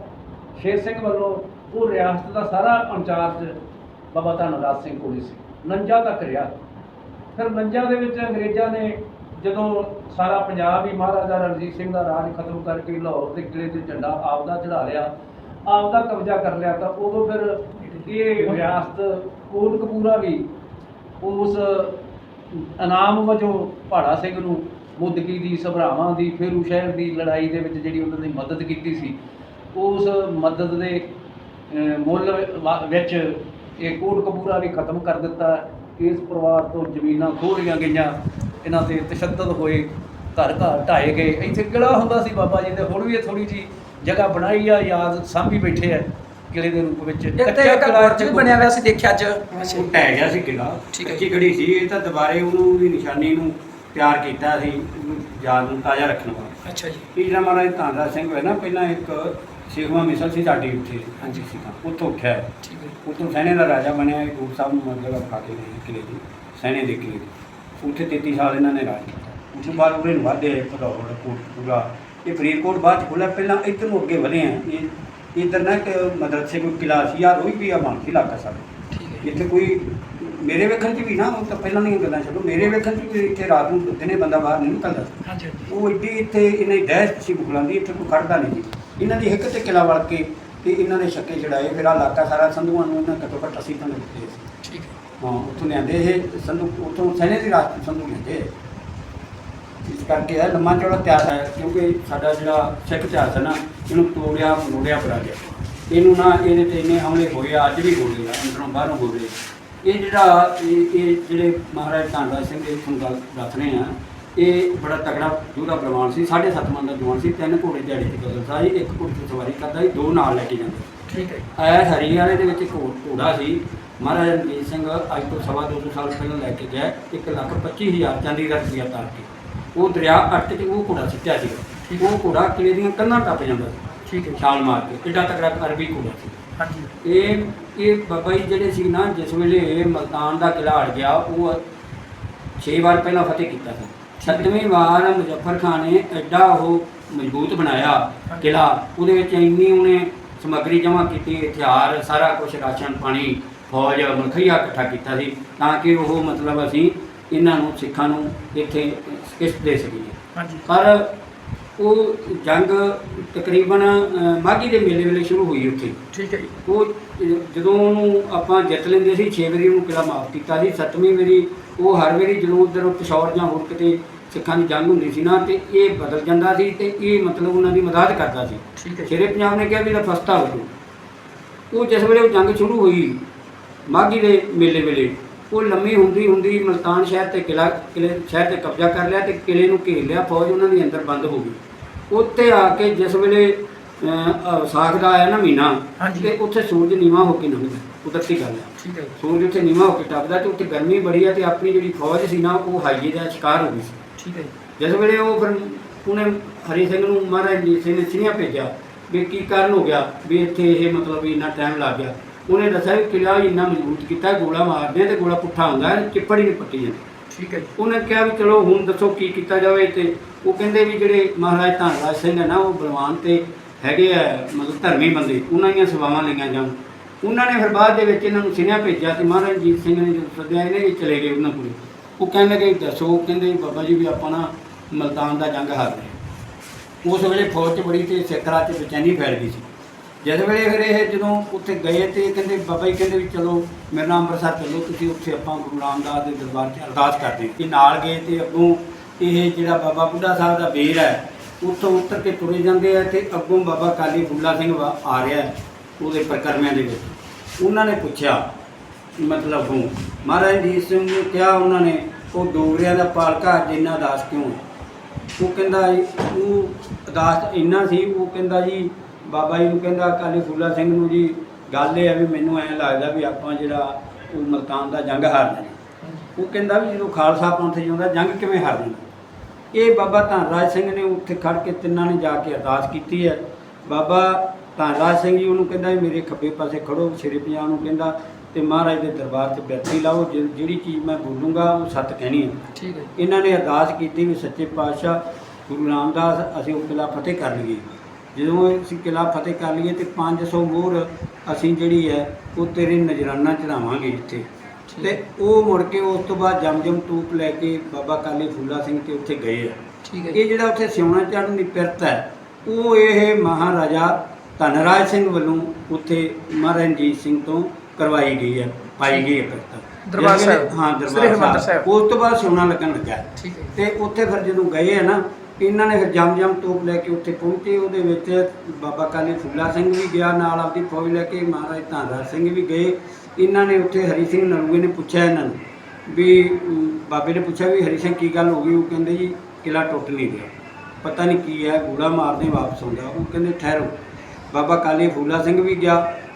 ਸ਼ੇਰ ਸਿੰਘ ਵੱਲੋਂ ਉਹ ਰਿਆਸਤ ਦਾ ਸਾਰਾ ਇੰਚਾਰਜ ਬਾਬਾ ਧਨਰਾਜ ਸਿੰਘ ਕੋਲ ਸੀ। ਨੰਜਾ ਤੱਕ ਰਿਹਾ। ਫਿਰ ਨੰਜਾ ਦੇ ਵਿੱਚ ਅੰਗਰੇਜ਼ਾਂ ਨੇ ਜਦੋਂ ਸਾਰਾ ਪੰਜਾਬ ਹੀ ਮਹਾਰਾਜਾ ਰਣਜੀਤ ਸਿੰਘ ਦਾ ਰਾਜ ਖਤਮ ਕਰਕੇ ਲਾਹੌਰ ਦੇ ਕਿਲੇ ਤੇ ਝੰਡਾ ਆਪਦਾ ਚੜਾ ਲਿਆ ਆਪਦਾ ਕਬਜ਼ਾ ਕਰ ਲਿਆ ਤਾਂ ਉਦੋਂ ਫਿਰ ਇਹ ਰਿਆਸਤ ਕੋਟਕਪੂਰਾ ਵੀ ਉਸ ਇਨਾਮ ਵਜੋਂ ਭਾੜਾ ਸਿੰਘ ਨੂੰ ਮੁੱਦਕੀ ਦੀ ਸਭਰਾਵਾਂ ਦੀ ਫੇਰੂ ਸ਼ਹਿਰ ਦੀ ਲੜਾਈ ਦੇ ਵਿੱਚ ਜਿਹੜੀ ਉਹਨਾਂ ਦੀ ਮਦਦ ਕੀਤੀ ਸੀ ਉਸ ਮਦਦ ਦੇ ਮੁੱਲ ਵਿੱਚ ਇਹ ਕੋਟਕਪੂਰਾ ਵੀ ਖਤਮ ਕਰ ਦਿੱਤਾ ਇਸ ਪਰਿਵਾਰ ਤੋਂ ਜ਼ਮੀਨਾਂ ਖੋਹ ਲਈਆਂ ਗਈਆਂ। ਇਹਨਾਂ ਤੇ ਤਸ਼ੱਦਦ ਹੋਏ ਘਰ ਘਰ ਢਾਏ ਗਏ। ਇੱਥੇ ਕਿਲਾ ਹੁੰਦਾ ਸੀ ਬਾਬਾ ਜੀ ਦੇ ਹੁਣ ਵੀ ਇਹ ਥੋੜੀ ਜੀ ਜਗ੍ਹਾ ਬਣਾਈ ਆ ਯਾਦ ਸਾਂਭੀ ਬੈਠੇ ਆ ਕਿਲੇ ਦੇ ਰੂਪ ਵਿੱਚ। ਇੱਕ ਗੁਰਜ ਵੀ ਬਣਿਆ ਹੋਇਆ ਸੀ ਦੇਖਿਆ ਅੱਜ। ਉਹ ਢਹਿ ਗਿਆ ਸੀ ਕਿਲਾ। ਕੱਚੀ ਖੜੀ ਸੀ ਇਹ ਤਾਂ ਦੁਬਾਰੇ ਉਹਨੂੰ ਵੀ ਨਿਸ਼ਾਨੀ ਨੂੰ ਤਿਆਰ ਕੀਤਾ ਸੀ ਯਾਦ ਨੂੰ ਤਾਜ਼ਾ ਰੱਖਣ ਵਾਸਤੇ। ਅੱਛਾ ਜੀ। ਇਹ ਜਿਹੜਾ ਮਹਾਰਾਜ ਧਨਰਾਜ ਸਿੰਘ ਹੋਇਆ ਨਾ ਪਹਿਲਾਂ ਇੱਕ ਸੇਖਵਾ ਮਿਸਲ ਸੀ ਸਾਡੀ ਉੱਥੇ ਹਾਂਜੀ। ਸੀਗਾ ਉੱਥੋਂ ਉੱਠਿਆ। ਠੀਕ ਹੈ ਉੱਥੋਂ ਸੈਨੇ ਦਾ ਰਾਜਾ ਬਣਿਆ ਗੁਰੂ ਸਾਹਿਬ ਨੂੰ ਮੰਦਰ ਖਾ ਕੇ ਕਿਲੇ ਦੀ ਸੈਨੇ ਦੇ ਕਿਲੇ ਦੀ। ਉੱਥੇ 33 ਸਾਲ ਇਹਨਾਂ ਨੇ ਰਾਜ ਕੀਤਾ। ਉਸ ਤੋਂ ਬਾਅਦ ਉਹਨੇ ਵਾਧੇ ਭਦੌੜ ਕੋਟਪੂਰਾ। ਇਹ ਫਰੀਦਕੋਟ ਬਾਅਦ 'ਚ ਖੁੱਲ੍ਹਾ ਪਹਿਲਾਂ ਇੱਧਰ ਨੂੰ ਅੱਗੇ ਵਧੇ ਆ। ਇਹ ਇੱਧਰ ਨਾ ਕਿ ਮਦਰਸੇ ਕੋਈ ਕਿਲਾ ਸੀ ਆ ਰੋਈ ਵੀ ਆ ਮਾਨਸੀ ਇਲਾਕਾ ਸਾਡਾ। ਇੱਥੇ ਕੋਈ ਮੇਰੇ ਵੇਖਣ 'ਚ ਵੀ ਨਾ ਉਹ ਤਾਂ ਪਹਿਲਾਂ ਦੀਆਂ ਗੱਲਾਂ ਛੱਡੋ। ਮੇਰੇ ਵੇਖਣ 'ਚ ਵੀ ਇੱਥੇ ਰਾਤ ਨੂੰ ਦਿਨੇ ਬੰਦਾ ਬਾਹਰ ਨਹੀਂ ਨਿਕਲਦਾ ਉਹ ਇੱਡੀ ਇੱਥੇ ਇਹਨਾਂ ਦੀ ਦਹਿਸ਼ਤ ਸੀ ਮੁਗਲਾਂ ਦੀ ਇੱਥੇ ਕੋਈ ਖੜਦਾ ਨਹੀਂ ਸੀ। ਇਹਨਾਂ ਦੀ ਹਿੱਕ ਤੇ ਕਿਲਾ ਵੜ ਕੇ ਤੇ ਇਹਨਾਂ ਨੇ ਛੱਕੇ ਛੜਾਏ ਫਿਰ ਆ ਇਲਾਕਾ ਸਾਰਾ ਸੰਧੂਆਂ ਨੂੰ ਇਹਨਾਂ ਘੱਟੋ ਘੱਟ ਅਸੀਂ ਤਾਂ ਦਿੱਤੇ ਸੀ। ਹੈ ਉੱਥੋਂ ਲਿਆਂਦੇ ਇਹ ਸੰਧੂ ਉੱਥੋਂ ਸੈਨੇ ਦੀ ਰਾਜਪੂਤ ਸੰਧੂ ਲਿਆਂਦੇ ਇਸ ਕਰਕੇ ਇਹ ਲੰਮਾ ਚੌੜਾ ਇਤਿਹਾਸ ਹੈ ਕਿਉਂਕਿ ਸਾਡਾ ਜਿਹੜਾ ਸਿੱਖ ਇਤਿਹਾਸ ਹੈ ਨਾ ਇਹਨੂੰ ਤੋੜਿਆ ਮੋੜਿਆ ਬੜਾ ਗਿਆ। ਇਹਨੂੰ ਨਾ ਇਹਦੇ ਤੇ ਇੰਨੇ ਹਮਲੇ ਹੋਏ ਆ ਅੱਜ ਵੀ ਹੋ ਰਹੇ ਆ ਅੰਦਰੋਂ ਬਾਹਰੋਂ ਹੋ ਰਹੇ ਇਹ ਜਿਹੜਾ ਇਹ ਇਹ ਜਿਹੜੇ ਮਹਾਰਾਜ ਧਨਰਾਜ ਸਿੰਘ ਦੇ ਤੁਹਾਨੂੰ ਗੱਲ ਦੱਸ ਰਹੇ ਆ ਇਹ ਬੜਾ ਤਗੜਾ ਜੋਧਾ ਬਲਵਾਨ ਸੀ 7.5 ਮਨ ਦਾ ਜਵਾਨ ਸੀ ਤਿੰਨ ਘੋੜੇ ਦਿਹਾੜੀ ਤੇ ਕਰਦਾ ਸੀ ਇੱਕ ਘੋੜੇ ਤੇ ਸਵਾਰੀ ਕਰਦਾ ਸੀ ਦੋ ਨਾਲ ਲੈ ਕੇ ਜਾਂਦਾ ਠੀਕ ਹੈ ਐ ਹਰੀਆਣੇ ਦੇ ਵਿੱਚ ਇੱਕ ਘੋੜਾ ਸੀ ਮਹਾਰਾਜਾ ਰਣਜੀਤ ਸਿੰਘ ਅੱਜ ਤੋਂ ਸਵਾ ਦੋ ਸੌ ਸਾਲ ਪਹਿਲਾਂ ਲੈ ਕੇ ਗਿਆ ਇੱਕ ਲੱਖ ਪੱਚੀ ਹਜ਼ਾਰ ਚਾਂਦੀ ਦਾ ਰੁਪਈਆ ਤਾਰ ਕੇ। ਉਹ ਦਰਿਆ ਅੱਟ 'ਚ ਉਹ ਘੋੜਾ ਸਿੱਟਿਆ ਸੀ। ਉਹ ਘੋੜਾ ਕਿਲੇ ਦੀਆਂ ਕੰਧਾਂ ਟੱਪ ਜਾਂਦਾ ਸੀ। ਠੀਕ ਹੈ। ਛਾਲ ਮਾਰ ਕੇ। ਏਡਾ ਤਕੜਾ ਅਰਬੀ ਘੋੜਾ ਸੀ। ਹਾਂਜੀ। ਇਹ ਇਹ ਬਾਬਾ ਜੀ ਜਿਹੜੇ ਸੀ ਨਾ ਜਿਸ ਵੇਲੇ ਮਲਤਾਨ ਦਾ ਕਿਲਾ ਅੜ ਗਿਆ ਉਹ 6 ਵਾਰ ਪਹਿਲਾਂ ਫਤਿਹ ਕੀਤਾ ਸੀ। ਸੱਤਵੀਂ ਵਾਰ ਮੁਜ਼ੱਫਰ ਖਾਨ ਨੇ ਐਡਾ ਉਹ ਮਜ਼ਬੂਤ ਬਣਾਇਆ ਕਿਲਾ। ਉਹਦੇ ਵਿੱਚ ਇੰਨੀ ਉਹਨੇ ਸਮੱਗਰੀ ਜਮ੍ਹਾਂ ਕੀਤੀ ਹਥਿਆਰ ਸਾਰਾ ਕੁਝ ਰਾਸ਼ਨ ਪਾਣੀ ਫੌਜ ਮਲਖਈਆ ਇਕੱਠਾ ਕੀਤਾ ਸੀ ਤਾਂ ਕਿ ਉਹ ਮਤਲਬ ਅਸੀਂ ਇਹਨਾਂ ਨੂੰ ਸਿੱਖਾਂ ਨੂੰ ਇੱਥੇ ਇਸ ਦੇ ਸਕੀਏ। ਹਾਂਜੀ। ਪਰ ਉਹ ਜੰਗ ਤਕਰੀਬਨ ਮਾਘੀ ਦੇ ਮੇਲੇ ਵੇਲੇ ਸ਼ੁਰੂ ਹੋਈ ਉੱਥੇ। ਠੀਕ ਹੈ ਜੀ। ਉਹ ਜਦੋਂ ਉਹਨੂੰ ਆਪਾਂ ਜਿੱਤ ਲੈਂਦੇ ਸੀ 6 ਵਾਰੀ ਉਹਨੂੰ ਕਿਲਾ ਮਾਫ ਕੀਤਾ ਸੀ 7ਵੀਂ ਵਾਰੀ ਉਹ ਹਰ ਵਾਰੀ ਜਦੋਂ ਉਧਰ ਪਿਸ਼ੌਰ ਜਾਂ ਹੋਰ ਕਿਤੇ ਸਿੱਖਾਂ ਦੀ ਜੰਗ ਹੁੰਦੀ ਸੀ ਨਾ ਤੇ ਇਹ ਬਦਲ ਜਾਂਦਾ ਸੀ ਤੇ ਇਹ ਮਤਲਬ ਉਹਨਾਂ ਦੀ ਮਦਦ ਕਰਦਾ ਸੀ। ਠੀਕ ਹੈ ਸ਼ੇਰੇ ਪੰਜਾਬ ਨੇ ਕਿਹਾ ਵੀ ਇਹਦਾ ਫਸਤਾ ਹੋ ਉਹ ਜਿਸ ਵੇਲੇ ਉਹ ਜੰਗ ਸ਼ੁਰੂ ਹੋਈ ਮਾਘੀ ਦੇ ਮੇਲੇ ਵੇਲੇ। ਉਹ ਲੰਮੀ ਹੁੰਦੀ ਹੁੰਦੀ ਮਲਤਾਨ ਸ਼ਹਿਰ ਤੇ ਕਿਲਾ ਕਿਲੇ ਸ਼ਹਿਰ ਤੇ ਕਬਜ਼ਾ ਕਰ ਲਿਆ ਤੇ ਕਿਲੇ ਨੂੰ ਘੇਰ ਲਿਆ ਫੌਜ ਉਹਨਾਂ ਦੀ ਅੰਦਰ ਬੰਦ ਹੋ ਗਈ। ਉੱਥੇ ਆ ਕੇ ਜਿਸ ਵੇਲੇ ਵਿਸਾਖ ਦਾ ਆਇਆ ਨਾ ਮਹੀਨਾ। ਤੇ ਉੱਥੇ ਸੂਰਜ ਨੀਵਾ ਹੋ ਕੇ ਲੰਘਦਾ ਕੁਦਰਤੀ ਗੱਲ ਹੈ ਠੀਕ ਹੈ ਜੀ। ਸੂਰਜ ਉੱਥੇ ਨੀਵਾ ਹੋ ਕੇ ਟੱਪਦਾ ਤੇ ਉੱਥੇ ਗਰਮੀ ਬੜੀ ਹੈ ਤੇ ਆਪਣੀ ਜਿਹੜੀ ਫੌਜ ਸੀ ਨਾ ਉਹ ਹਾਈਏ ਦਾ ਸ਼ਿਕਾਰ ਹੋ ਗਈ ਸੀ। ਠੀਕ ਹੈ ਜੀ। ਜਿਸ ਵੇਲੇ ਉਹ ਫਿਰ ਉਹਨੇ ਹਰੀ ਸਿੰਘ ਨੂੰ ਮਹਾਰਾਜ ਰਣਜੀਤ ਸਿੰਘ ਨੇ ਸਿਣਿਆ ਭੇਜਿਆ ਵੀ ਕੀ ਕਾਰਨ ਹੋ ਗਿਆ ਵੀ ਇੱਥੇ ਇਹ ਮਤਲਬ ਇੰਨਾ ਟਾਈਮ ਲੱਗ ਗਿਆ। ਉਹਨੇ ਦੱਸਿਆ ਵੀ ਕਿਲਾ ਇੰਨਾ ਮਜ਼ਬੂਤ ਕੀਤਾ ਗੋਲਾ ਮਾਰਦੇ ਆ ਤੇ ਗੋਲਾ ਪੁੱਠਾ ਹੁੰਦਾ ਹੈ ਚਿੱਪੜ ਹੀ ਨਹੀਂ ਪੱਟੀ ਜਾਂਦੀ। ਠੀਕ ਹੈ ਉਹਨੇ ਕਿਹਾ ਵੀ ਚਲੋ ਹੁਣ ਦੱਸੋ ਕੀ ਕੀਤਾ ਜਾਵੇ ਤੇ ਉਹ ਕਹਿੰਦੇ ਵੀ ਜਿਹੜੇ ਮਹਾਰਾਜ ਧਨਰਾਜ ਸਿੰਘ ਹੈ ਨਾ ਉਹ ਬਲਵਾਨ ਤੇ ਹੈਗੇ ਆ ਮਤਲਬ ਧਰਮੀ ਬੰਦੇ ਉਹਨਾਂ ਦੀਆਂ ਸੇਵਾਵਾਂ ਲਈਆਂ ਜਾਣ। ਉਹਨਾਂ ਨੇ ਫਿਰ ਬਾਅਦ ਦੇ ਵਿੱਚ ਇਹਨਾਂ ਨੂੰ ਸਿਨਿਆ ਭੇਜਿਆ ਤੇ ਮਹਾਰਾਜ ਰਣਜੀਤ ਸਿੰਘ ਨੇ ਜਦੋਂ ਸੱਦਿਆ ਇਹਨੇ ਵੀ ਚਲੇ ਗਏ ਉਹਨਾਂ ਕੋਲ। ਉਹ ਕਹਿੰਦੇ ਕਿ ਦੱਸੋ ਕਹਿੰਦੇ ਬਾਬਾ ਜੀ ਵੀ ਆਪਾਂ ਨਾ ਮਲਤਾਨ ਦਾ ਜੰਗ ਹਾਰ ਰਹੇ ਉਸ ਵੇਲੇ ਫੌਜ 'ਚ ਬੜੀ ਤੇ ਸਿੱਖ ਰਾਜ 'ਚ ਬੇਚੈਨੀ ਫੈਲ ਗਈ ਸੀ। ਜਦ ਵੇਲੇ ਫਿਰ ਇਹ ਜਦੋਂ ਉੱਥੇ ਗਏ ਤੇ ਕਹਿੰਦੇ, ਬਾਬਾ ਜੀ ਕਹਿੰਦੇ ਵੀ ਚਲੋ, ਮੇਰੇ ਨਾਲ ਅੰਮ੍ਰਿਤਸਰ ਚੱਲੋ, ਤੁਸੀਂ ਉੱਥੇ ਆਪਾਂ ਗੁਰੂ ਰਾਮਦਾਸ ਦੇ ਦਰਬਾਰ 'ਚ ਅਰਦਾਸ ਕਰਦੇ ਹਾਂ। ਇਹ ਨਾਲ ਗਏ ਤੇ ਅੱਗੋਂ ਇਹ ਜਿਹੜਾ ਬਾਬਾ ਬੁੱਢਾ ਸਾਹਿਬ ਦਾ ਬੇਰ ਹੈ, ਉੱਥੋਂ ਉੱਤਰ ਕੇ ਤੁਰੇ ਜਾਂਦੇ ਆ ਤੇ ਅੱਗੋਂ ਬਾਬਾ ਕਾਲੀ ਬੁੱਲਾ ਸਿੰਘ ਵਾ- ਆ ਰਿਹਾ ਉਹਦੇ ਪ੍ਰਕਰਮਿਆਂ ਦੇ ਵਿੱਚ ਉਹਨਾਂ ਨੇ ਪੁੱਛਿਆ, ਮਤਲਬ ਉਹ ਮਹਾਰਾਜ ਜੀ ਸਿੰਘ ਨੂੰ ਕਿਹਾ ਉਹਨਾਂ ਨੇ, ਉਹ ਡੋਗਰਿਆਂ ਦਾ ਪਾਲਕਾ ਜਿੰਨਾ ਇੰਨਾ ਕਿਉਂ ਉਹ ਕਹਿੰਦਾ ਉਹ ਅਦਾਸ ਇੰਨਾ ਸੀ, ਉਹ ਕਹਿੰਦਾ ਜੀ ਬਾਬਾ ਜੀ ਨੂੰ ਕਹਿੰਦਾ ਕਾਲੀ ਫੂਲਾ ਸਿੰਘ ਨੂੰ ਜੀ ਗੱਲ ਇਹ ਹੈ ਵੀ ਮੈਨੂੰ ਐਂ ਲੱਗਦਾ ਵੀ ਆਪਾਂ ਜਿਹੜਾ ਉਹ ਮਲਤਾਨ ਦਾ ਜੰਗ ਹਾਰਨਾ ਜੀ ਉਹ ਕਹਿੰਦਾ ਵੀ ਜਦੋਂ ਖਾਲਸਾ ਪੰਥ ਜਿਉਂਦਾ ਜੰਗ ਕਿਵੇਂ ਹਾਰ ਜਾਣਾ ਇਹ ਬਾਬਾ ਧਨਰਾਜ ਸਿੰਘ ਨੇ ਉੱਥੇ ਖੜ ਕੇ ਤਿੰਨਾਂ ਨੇ ਜਾ ਕੇ ਅਰਦਾਸ ਕੀਤੀ ਹੈ। ਬਾਬਾ ਧਨਰਾਜ ਸਿੰਘ ਜੀ ਉਹਨੂੰ ਕਹਿੰਦਾ ਮੇਰੇ ਖੱਬੇ ਪਾਸੇ ਖੜੋ ਸ਼ੇਰੇ ਪੰਜਾਬ ਨੂੰ ਕਹਿੰਦਾ ਤੇ ਮਹਾਰਾਜ ਦੇ ਦਰਬਾਰ 'ਚ ਬੈਠੀ ਲਾਓ ਜਿਹੜੀ ਚੀਜ਼ ਮੈਂ ਬੋਲੂੰਗਾ ਉਹ ਸੱਤ ਕਹਿਣੀ ਹੈ। ਠੀਕ ਹੈ ਇਹਨਾਂ ਨੇ ਅਰਦਾਸ ਕੀਤੀ ਵੀ ਸੱਚੇ ਪਾਤਸ਼ਾਹ ਗੁਰੂ ਰਾਮਦਾਸ ਅਸੀਂ ਉਹ ਕਿਲਾ ਫਤਿਹ ਕਰ ਲਈਏ। ਜਦੋਂ ਅਸੀਂ ਕਿਲਾ ਫਤਿਹ ਕਰ ਲਈਏ ਤੇ 500 ਮੋਹਰ ਅਸੀਂ ਜਿਹੜੀ ਹੈ ਉਹ ਤੇਰੇ ਨਜ਼ਰਾਨਾ ਚੜਾਵਾਂਗੇ ਇੱਥੇ। ਤੇ ਉਹ ਮੁੜ ਕੇ ਉਸ ਤੋਂ ਬਾਅਦ ਜਮਜਮ ਤੂਪ ਲੈ ਕੇ ਬਾਬਾ ਕਾਲੀ ਫੁੱਲਾ ਸਿੰਘ ਤੇ ਉੱਥੇ ਗਏ ਆ। ਠੀਕ ਹੈ ਇਹ ਜਿਹੜਾ ਉੱਥੇ ਸਿਉਣਾ ਚੜ੍ਹਨ ਦੀ ਪਿਰਤ ਹੈ ਉਹ ਇਹ ਮਹਾਰਾਜਾ ਧਨਰਾਜ ਸਿੰਘ ਵੱਲੋਂ ਉੱਥੇ ਮਹਾਰਾਜ ਰਣਜੀਤ ਸਿੰਘ ਤੋਂ ਕਰਵਾਈ ਗਈ ਹੈ ਪਾਈ ਗਈ ਹੈ ਪਿਰਤ। ਦਰਬਾਰ ਸਾਹਿਬ। ਹਾਂ ਦਰਬਾਰ ਸਾਹਿਬ। ਉਸ ਤੋਂ ਬਾਅਦ ਸਿਉਣਾ ਲੱਗਣ ਲੱਗਾ। ਠੀਕ ਹੈ ਤੇ ਉੱਥੇ ਫਿਰ ਜਦੋਂ ਗਏ ਆ ਨਾ ਇਹਨਾਂ ਨੇ ਫਿਰ ਜਮ ਜਮ ਤੋਪ ਲੈ ਕੇ ਉੱਥੇ ਪਹੁੰਚੇ। ਉਹਦੇ ਵਿੱਚ ਬਾਬਾ ਕਾਲੀ ਫੁੱਲਾ ਸਿੰਘ ਵੀ ਗਿਆ, ਨਾਲ ਆਪਦੀ ਫੌਜ ਲੈ ਕੇ ਮਹਾਰਾਜ ਧਨਰਾਜ ਸਿੰਘ ਵੀ ਗਏ। ਇਹਨਾਂ ਨੇ ਉੱਥੇ ਹਰੀ ਸਿੰਘ ਨਲੂਏ ਨੇ ਪੁੱਛਿਆ ਇਹਨਾਂ ਨੂੰ ਵੀ ਬਾਬੇ ਨੇ ਪੁੱਛਿਆ ਵੀ ਹਰੀ ਸਿੰਘ ਕੀ ਗੱਲ ਹੋ ਗਈ? ਉਹ ਕਹਿੰਦੇ ਜੀ ਕਿਲਾ ਟੁੱਟ ਨਹੀਂ ਗਿਆ ਪਤਾ ਨਹੀਂ ਕੀ ਹੈ, ਗੂੜਾ ਮਾਰਦੇ ਵਾਪਸ ਆਉਂਦਾ। ਉਹ ਕਹਿੰਦੇ, ਠਹਿਰੋ। ਬਾਬਾ ਕਾਲੀ ਫੂਲਾ ਸਿੰਘ ਵੀ ਗਿਆ।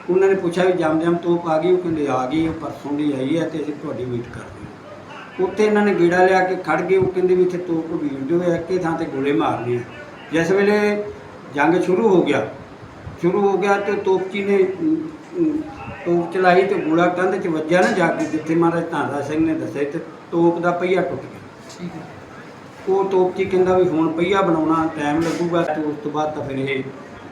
ਉਹਨਾਂ ਨੇ ਪੁੱਛਿਆ ਵੀ ਜਮ ਜਮ ਤੋਪ ਆ ਗਈ? ਉਹ ਕਹਿੰਦੇ, ਆ ਗਈ, ਉਹ ਪਰਸੋਂ ਦੀ ਆਈ ਹੈ ਤੇ ਅਸੀਂ ਤੁਹਾਡੀ ਵੇਟ ਕਰ ਰਹੇ ਉੱਥੇ ਇਹਨਾਂ ਨੇ ਗੇੜਾ ਲਿਆ ਕੇ ਖੜ ਗਏ। ਉਹ ਕਹਿੰਦੇ ਵੀ ਇੱਥੇ ਤੋਪ ਵੀਰ ਜੋ ਹੈ ਇੱਕੇ ਥਾਂ ਤੇ ਗੋਲੇ ਮਾਰਨੇ ਆ। ਜਿਸ ਵੇਲੇ ਜੰਗ ਸ਼ੁਰੂ ਹੋ ਗਿਆ ਸ਼ੁਰੂ ਹੋ ਗਿਆ ਤੇ ਤੋਪਚੀ ਨੇ ਤੋਪ ਚਲਾਈ ਤੇ ਗੋਲਾ ਕੰਧ 'ਚ ਵੱਜਿਆ ਨਾ ਜਾ ਕੇ ਜਿੱਥੇ ਮਹਾਰਾਜ ਧਨਰਾਜ ਸਿੰਘ ਨੇ ਦੱਸਿਆ ਤੇ ਤੋਪ ਦਾ ਪਹੀਆ ਟੁੱਟ ਗਿਆ। ਠੀਕ ਹੈ। ਉਹ ਤੋਪਚੀ ਕਹਿੰਦਾ ਵੀ ਹੁਣ ਪਹੀਆ ਬਣਾਉਣਾ ਟਾਈਮ ਲੱਗੂਗਾ ਤੇ ਉਸ ਤੋਂ ਬਾਅਦ ਤਾਂ ਫਿਰ ਇਹ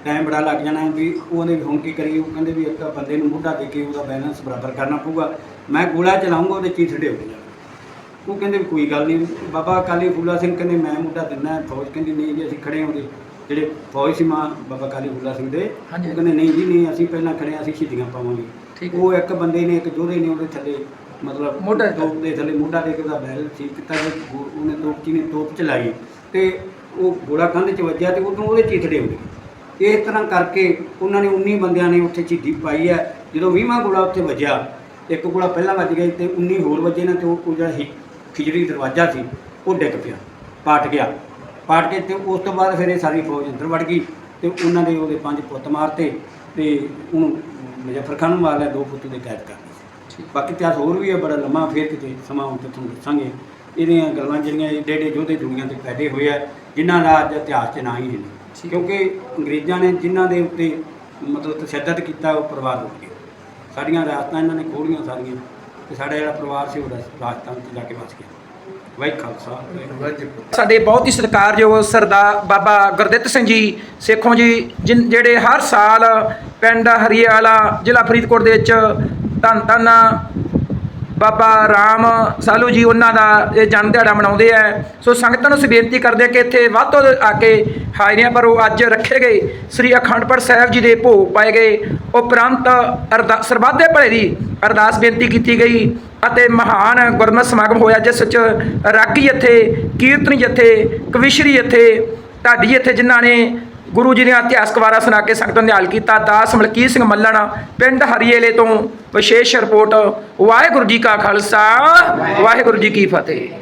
ਟਾਈਮ ਬੜਾ ਲੱਗ ਜਾਣਾ ਵੀ ਉਹਨੇ ਵੀ ਹੁਣ ਕੀ ਕਰੀਏ? ਉਹ ਕਹਿੰਦੇ ਵੀ ਇੱਕ ਬੰਦੇ ਨੂੰ ਮੋਢਾ ਦੇ ਕੇ ਉਹਦਾ ਬੈਲੈਂਸ ਬਰਾਬਰ ਕਰਨਾ ਪਊਗਾ। ਮੈਂ ਗੋਲਾ ਚਲਾਉਂਗਾ ਉਹਦੇ ਚੀਥ ਡੇ ਹੋ ਜਾਣਾ। ਉਹ ਕਹਿੰਦੇ ਵੀ ਕੋਈ ਗੱਲ ਨਹੀਂ ਬਾਬਾ ਕਾਲੀ ਫੂਲਾ ਸਿੰਘ ਕਹਿੰਦੇ ਮੈਂ ਮੁੰਡਾ ਦਿੰਦਾ ਫੌਜ ਕਹਿੰਦੀ ਨਹੀਂ ਜੀ ਅਸੀਂ ਖੜੇ ਹਾਂ ਜਿਹੜੇ ਫੌਜ ਸੀ ਮਾਂ ਬਾਬਾ ਕਾਲੀ ਫੂਲਾ ਸਿੰਘ ਦੇ ਹਾਂਜੀ। ਉਹ ਕਹਿੰਦੇ ਨਹੀਂ ਜੀ ਨਹੀਂ ਅਸੀਂ ਪਹਿਲਾਂ ਖੜੇ ਹਾਂ ਅਸੀਂ ਸ਼ਹੀਦੀਆਂ ਪਾਵਾਂਗੇ ਠੀਕ ਹੈ। ਉਹ ਇੱਕ ਬੰਦੇ ਨੇ ਇੱਕ ਜੋਧੇ ਨੇ ਉਹਦੇ ਥੱਲੇ ਮਤਲਬ ਮੋਢਾ ਦਿੱਤਾ। ਤੋਪ ਦੇ ਥੱਲੇ ਮੋਢਾ ਦੇ ਕੇ ਉਹਦਾ ਬੈਰਲ ਠੀਕ ਕੀਤਾ ਤੇ ਗੋ- ਉਹਨੇ ਤੋਪਚੀ ਨੇ ਤੋਪ ਚਲਾਈ ਤੇ ਉਹ ਗੋਲਾ ਕੰਧ 'ਚ ਵੱਜਿਆ ਤੇ ਉਦੋਂ ਉਹਦੇ ਚੀਥੜੇ ਹੋ ਗਏ ਇਸ ਤਰ੍ਹਾਂ ਕਰਕੇ ਉਹਨਾਂ ਨੇ 19 ਬੰਦਿਆਂ ਨੇ ਉੱਥੇ ਸ਼ਹੀਦੀ ਪਾਈ ਹੈ ਜਦੋਂ 20ਵਾਂ ਗੋਲਾ ਉੱਥੇ ਵੱਜਿਆ ਇੱਕ ਗੋਲਾ ਪਹਿਲਾਂ ਵੱਜ ਗਿਆ ਤੇ 19 ਹੋਰ ਵੱਜੇ ਨਾ ਤੇ ਉਹ ਉਹ ਜਿਹੜਾ ਹੀ ਖਿਜੜੀ ਦਰਵਾਜ਼ਾ ਸੀ ਉਹ ਡਿੱਗ ਪਿਆ ਪਾਟ ਗਿਆ। ਪਾਟ ਕੇ ਤੇ ਉਸ ਤੋਂ ਬਾਅਦ ਫਿਰ ਇਹ ਸਾਰੀ ਫੌਜ ਅੰਦਰ ਵੜ ਗਈ ਤੇ ਉਹਨਾਂ ਦੇ ਉਹਦੇ ਪੰਜ ਪੁੱਤ ਮਾਰਤੇ ਤੇ ਉਹਨੂੰ ਮੁਜ਼ੱਫਰ ਖਾਨ ਨੂੰ ਮਾਰ ਲਿਆ ਦੋ ਪੁੱਤ ਦੇ ਕੈਦ ਕਰ ਲਏ। ਬਾਕੀ ਇਤਿਹਾਸ ਹੋਰ ਵੀ ਹੈ ਬੜਾ ਲੰਮਾ ਫੇਰ ਕਿਤੇ ਸਮਾਂ ਹੁਣ ਤੇ ਤੁਹਾਨੂੰ ਦੱਸਾਂਗੇ। ਇਹਦੀਆਂ ਗੱਲਾਂ ਜਿਹੜੀਆਂ ਏਡੇ ਏਡੇ ਯੋਧੇ ਦੁਨੀਆ ਤੇ ਪੈਦੇ ਹੋਏ ਆ ਜਿਨ੍ਹਾਂ ਦਾ ਅੱਜ ਇਤਿਹਾਸ 'ਚ ਨਾਂ ਹੀ ਨਹੀਂ। ਕਿਉਂਕਿ ਅੰਗਰੇਜ਼ਾਂ ਨੇ ਜਿਨ੍ਹਾਂ ਦੇ ਉੱਤੇ ਮਤਲਬ ਤਸ਼ੱਦਦ ਕੀਤਾ ਉਹ ਪਰਿਵਾਰ ਹੋ ਗਏ ਸਾਡੀਆਂ ਰਾਸਤਾਂ ਇਹਨਾਂ ਨੇ ਖੋਲੀਆਂ ਸਾਰੀਆਂ। ਤੇ ਸਾਡਾ ਜਿਹੜਾ ਪਰਿਵਾਰ ਸੀ ਉਹ ਰਾਸ- ਰਾਜਸਥਾਨ 'ਚ ਜਾ ਕੇ ਵਸ ਗਿਆ। ਵਾਹਿ ਖਾਲਸਾ, ਵਾਹਿਗੁਰੂ ਵਾਹਿਗੁਰੂ ਸਾਡੇ ਬਹੁਤ ਹੀ ਸਤਿਕਾਰਯੋਗ ਸਰਦਾਰ ਬਾਬਾ ਗੁਰਦਿੱਤ ਸਿੰਘ ਜੀ, ਸੇਖੋਂ ਜੀ, ਜਿਨ- ਜਿਹੜੇ ਹਰ ਸਾਲ ਪਿੰਡ ਹਰੀਆਲਾ, ਜ਼ਿਲ੍ਹਾ ਫਰੀਦਕੋਟ ਦੇ ਵਿੱਚ ਧੰਨ ਧੰਨ ਬਾਬਾ ਰਾਮ ਸਾਲੂ ਜੀ ਉਹਨਾਂ ਦਾ ਇਹ ਜਨਮ ਦਿਹਾੜਾ ਮਨਾਉਂਦੇ ਆ। ਸੋ ਸੰਗਤਾਂ ਨੂੰ ਅਸੀਂ ਬੇਨਤੀ ਕਰਦੇ ਆ ਕਿ ਇੱਥੇ ਵੱਧ ਤੋਂ ਆ ਕੇ ਹਾਜ਼ਰੀਆਂ ਭਰੋ। ਅੱਜ ਰੱਖੇ ਗਏ ਸ੍ਰੀ ਅਖੰਡ ਪਾਠ ਸਾਹਿਬ ਜੀ ਦੇ ਭੋਗ ਪਾਏ ਗਏ। ਉਪਰੰਤ ਅਰਦਾ, ਸਰਬੱਤ ਭਲੇ ਦੀ ਅਰਦਾਸ ਬੇਨਤੀ ਕੀਤੀ ਗਈ ਅਤੇ ਮਹਾਨ ਗੁਰਮਤਿ ਸਮਾਗਮ ਹੋਇਆ, ਜਿਸ ਵਿੱਚ ਰਾਗੀ ਇੱਥੇ, ਕੀਰਤਨੀ ਇੱਥੇ, ਕਵਿਸ਼ਰੀ ਇੱਥੇ, ਢਾਡੀ ਇੱਥੇ, ਜਿਨ੍ਹਾਂ ਨੇ ਗੁਰੂ ਜੀ ਦੀਆਂ ਇਤਿਹਾਸਕ ਵਾਰਾਂ ਸੁਣਾ ਕੇ ਸੰਗਤ ਨੂੰ ਹਾਲ ਕੀਤਾ। ਦਾਸ ਮਲਕੀਤ ਸਿੰਘ ਮੱਲਣ, ਪਿੰਡ ਹਰੀਏਲੇ ਤੋਂ ਵਿਸ਼ੇਸ਼ ਰਿਪੋਰਟ। ਵਾਹਿਗੁਰੂ ਜੀ ਕਾ ਖਾਲਸਾ, ਵਾਹਿਗੁਰੂ ਜੀ ਕੀ ਫਤਿਹ।